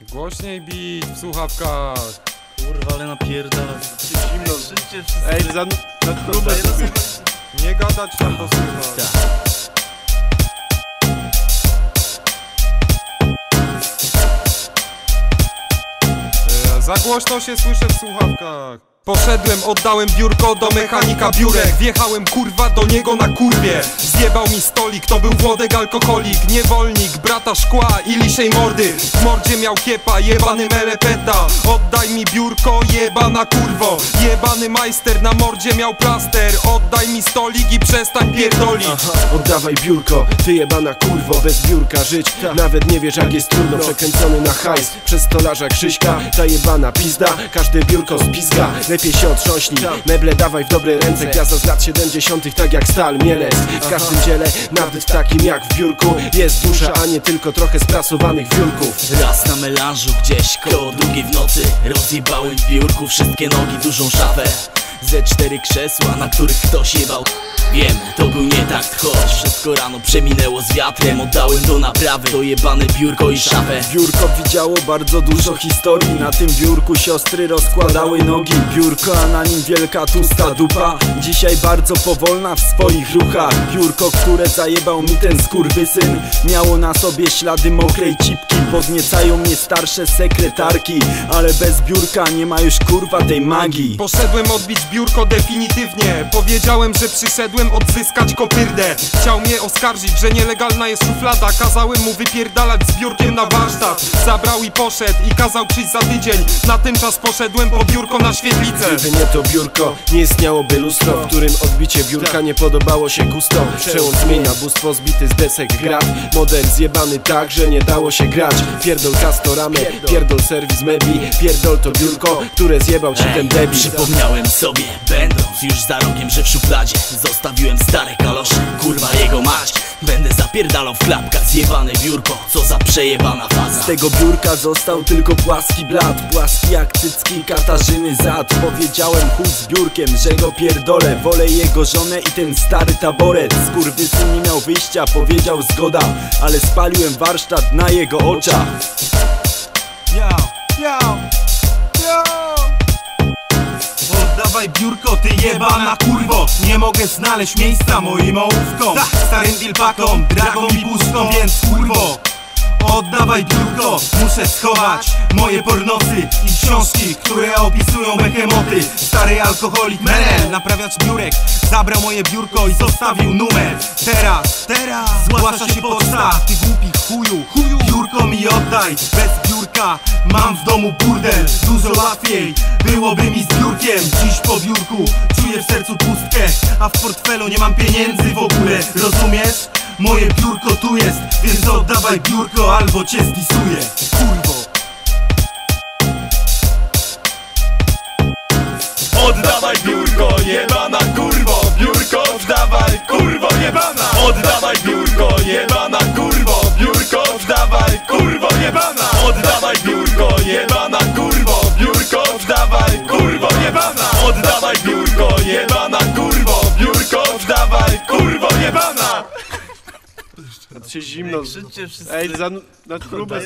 Głośniej bić w słuchawkach. Kurwa, ale napierdala. Zimno. Krzyczcie wszyscy. Ej, za, na próbę Nie gadać tam, bo słychać. Tak. E, Za głośno się słyszę w słuchawkach. Poszedłem, oddałem biurko do mechanika biurek. Wjechałem kurwa do niego na kurwie. Zjebał mi stolik, to był Włodek alkoholik. Niewolnik, brata szkła i lisiej mordy. W mordzie miał kiepa, jebany melepeta Oddaj mi biurko, jebana kurwo. Jebany majster, na mordzie miał plaster. Oddaj mi stolik i przestań pierdolić. Oddawaj biurko, ty jebana kurwo. Bez biurka żyć, nawet nie wiesz jak jest trudno. Przekręcony na hajs, przez stolarza Krzyśka. Ta jebana pizda, każde biurko spizga Lepiej się otrząśnij, meble dawaj w dobre ręce Gwiazda z lat 70 tak jak stal, mielec. W każdym dziele, nawet takim jak w biurku Jest dusza, a nie tylko trochę sprasowanych wiórków Raz na melanżu gdzieś koło drugiej w nocy Rozjebałem w biurku wszystkie nogi, dużą szafę. Ze cztery krzesła, na których ktoś jebał Wiem, to był nie tak, choć wszystko rano przeminęło z wiatrem. Oddałem do naprawy, to jebane biurko i szafę. Biurko widziało bardzo dużo historii. Na tym biurku siostry rozkładały nogi. Biurko, a na nim wielka tłusta dupa. Dzisiaj bardzo powolna w swoich ruchach. Biurko, które zajebał mi ten skurwysyn. Miało na sobie ślady mokrej cipki. Podniecają mnie starsze sekretarki. Ale bez biurka nie ma już kurwa tej magii. Poszedłem odbić biurko definitywnie. Powiedziałem, że przyszedłem odzyskać kopyrdę Chciał mnie oskarżyć, że nielegalna jest szuflada. Kazałem mu wypierdalać z biurkiem na warsztat. Zabrał i poszedł i kazał przyjść za tydzień. Na ten czas poszedłem po biurko na świetlicę. Gdyby nie to biurko, nie istniałoby lustro W którym odbicie biurka nie podobało się gustom. Przełom zmienia bóstwo zbity z desek grat Model zjebany tak, że nie dało się grać. Pierdol kastoramy, pierdol serwis mebli Pierdol to biurko, które zjebał ci ten debil. Przypomniałem sobie, będąc już za rogiem, że w szufladzie Zostawiłem stare kalosze, kurwa jego mać Będę zapierdalał w klapkach zjebane biurko. Co za przejebana faza. Z tego biurka został tylko płaski blat. Płaski jak cycki Katarzyny zad. Powiedziałem chuj z biurkiem, że go pierdolę. Wolę jego żonę i ten stary taboret. Skurwysyn nie miał wyjścia, powiedział zgoda. Ale spaliłem warsztat na jego oczach. Yo, yo, yo Oddawaj biurko, ty jebana kurwo. Nie mogę znaleźć miejsca moim ołówkom. Starym dilpakom, dragą i puszką, więc kurwo Oddawaj biurko, muszę schować moje pornosy i książki, które opisują behemoty. Stary alkoholik Menel, naprawiacz biurek Zabrał moje biurko i zostawił numer. Teraz, teraz, zgłasza się poczta. Ty głupi chuju, chuju Biurko mi oddaj, bez biurka Mam w domu burdel, dużo łatwiej Byłoby mi z biurkiem. Dziś po biurku czuję w sercu pustkę A w portfelu nie mam pieniędzy w ogóle. Rozumiesz? Moje biurko tu jest Więc oddawaj biurko albo cię zdisuję Kurwo. Oddawaj biurko, jebana kurwo. Biurko oddawaj, kurwo jebana. Oddawaj biurko, jebana kurwo. Biurko oddawaj, kurwo jebana. Oddawaj biurko, jebana kurwo. Biurko oddawaj, kurwo jebana. Oddawaj biurko, jebana kurwo. Biurko oddawaj, kurwo jebana Się zimno Krzyczcie wszyscy Ej, za, na próbę